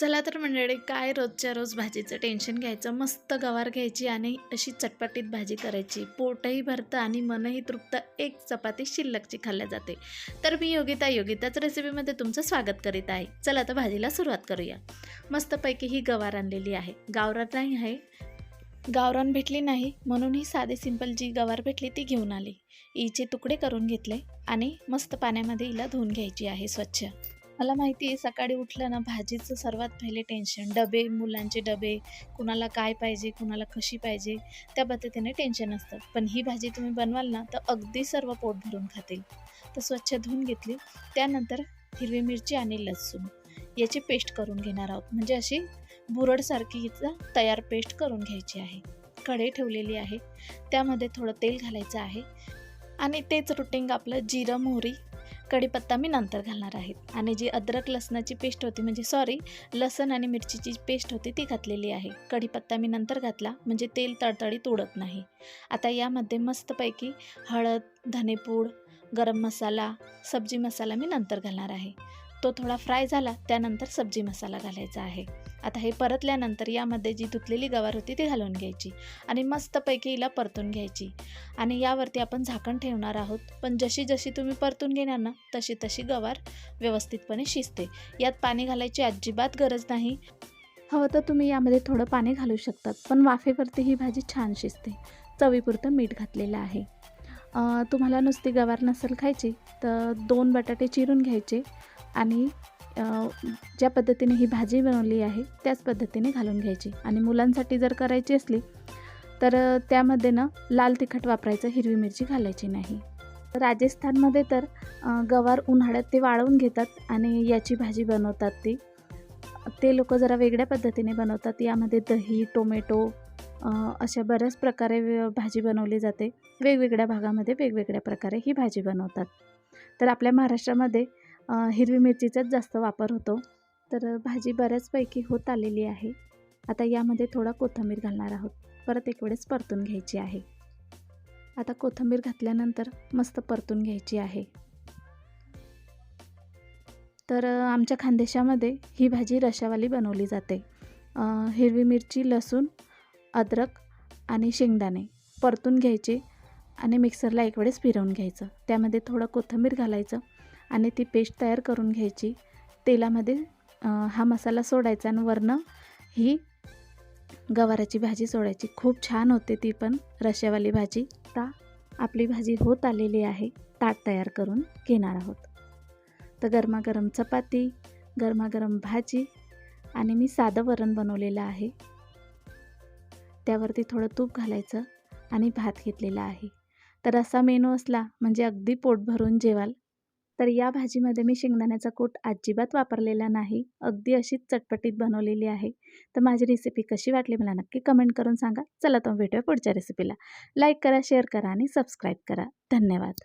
चला तर मंडळी काय रोजच्या रोज भाजीचं टेन्शन घ्यायचं? मस्त गवार घ्यायची आणि अशी चटपटीत भाजी करायची. पोटही भरतं आणि मनही तृप्त. एक चपाती शिल्लकची खाल्ल्या जाते. तर मी योगिता योगिताच रेसिपीमध्ये तुमचं स्वागत करीत आहे. चला तर भाजीला सुरुवात करूया. मस्तपैकी ही गवार आणलेली आहे. गावरान नाही आहे. गावरान भेटली नाही. म्हणून ही साधी सिंपल जी गवार भेटली ती घेऊन आली. हिचे तुकडे करून घेतले आणि मस्त पाण्यामध्ये हिला धुवून घ्यायची आहे स्वच्छ. मला माहिती आहे सकाळी उठलं ना भाजीचं सर्वात पहिले टेन्शन डबे मुलांचे डबे कुणाला काय पाहिजे कुणाला कशी पाहिजे त्या पद्धतीने टेन्शन असतं. पण ही भाजी तुम्ही बनवाल ना तर अगदी सर्व पोट भरून खातील. तर स्वच्छ धुवून घेतली. त्यानंतर हिरवी मिरची आणि लसूण. याची पेस्ट करून घेणार आहोत. म्हणजे अशी बुरडसारखी हिचं तयार पेस्ट करून घ्यायची आहे. कढई ठेवलेली आहे. त्यामध्ये थोडं तेल घालायचं आहे. आणि तेच रुटिंग आपलं जिरं मोहरी कढीपत्ता मी नंतर घालणार आहे. आणि जी अद्रक लसणाची पेस्ट होती म्हणजे सॉरी लसण आणि मिरचीची पेस्ट होती ती घातलेली आहे. कढीपत्ता मी नंतर घातला म्हणजे तेल तडतडीत उडत नाही. आता यामध्ये मस्तपैकी हळद धनेपूड गरम मसाला सब्जी मसाला मी नंतर घालणार आहे. तो थोडा फ्राय झाला त्यानंतर सब्जी मसाला घालायचा आहे. आता हे परतल्यानंतर यामध्ये जी धुतलेली गवार होती ती घालून घ्यायची आणि मस्तपैकी हिला परतून घ्यायची. आणि यावरती आपण झाकण ठेवणार आहोत पण जशी जशी तुम्ही परतून घेणार ना तशी तशी गवार व्यवस्थितपणे शिजते. यात पाणी घालायची अजिबात गरज नाही. हवं तर तुम्ही यामध्ये थोडं पाणी घालू शकतात पण वाफेवरती ही भाजी छान शिजते. चवीपुरतं मीठ घातलेलं आहे. तुम्हाला नुसती गवार नसेल खायची तर दोन बटाटे चिरून घ्यायचे. आणि ज्या पद्धतीने ही भाजी बनवली आहे त्याच पद्धतीने घालून घ्यायची. आणि मुलांसाठी जर करायची असली तर त्यामध्ये ना लाल तिखट वापरायचं हिरवी मिरची घालायची नाही. राजस्थानमध्ये तर गवार उन्हाळ्यात ते वाळवून घेतात आणि याची भाजी बनवतात ती. ते लोक जरा वेगळ्या पद्धतीने बनवतात. यामध्ये दही टोमॅटो अशा बऱ्याच प्रकारे भाजी बनवली जाते. वेगवेगळ्या भागामध्ये वेगवेगळ्या प्रकारे ही भाजी बनवतात. तर आपल्या महाराष्ट्रामध्ये हिरवी मिरचीचाच जास्त वापर होतो. तर भाजी बऱ्याचपैकी होत आलेली आहे. आता यामध्ये थोडा कोथिंबीर घालणार आहोत. परत एक वेळेस परतून घ्यायची आहे. आता कोथिंबीर घातल्यानंतर मस्त परतून घ्यायची आहे. तर आमच्या खानदेशामध्ये ही भाजी रशावाली बनवली जाते. हिरवी मिरची लसूण अद्रक आणि शेंगदाणे परतून घ्यायचे आणि मिक्सरला एक वेळेस फिरवून घ्यायचं. त्यामध्ये थोडं कोथिंबीर घालायचं. आणि ती पेस्ट तयार करून घ्यायची. तेलामध्ये हा मसाला सोडायचा आणि वरनं ही गवाराची भाजी सोडायची. खूप छान होते ती पण रश्यावाली भाजी. आता आपली भाजी होत आलेली आहे ताट तयार करून घेणार आहोत. तर गरमागरम चपाती गरमागरम भाजी आणि मी साधं वरण बनवलेलं आहे. त्यावरती थोडं तूप घालायचं आणि भात घेतलेला आहे. तर असा मेनू असला म्हणजे अगदी पोट भरून जेवाल. तर या भाजीमध्ये मी शेंगदाण्याचा कूट अजिबात वापरलेला नाही. अगदी अशीच चटपटीत बनवलेली आहे. तर माझी रेसिपी कशी वाटली मला नक्की कमेंट करून सांगा. चला तुम्ही भेटूया पुढच्या रेसिपीला लाईक करा शेअर करा आणि सबस्क्राईब करा. धन्यवाद.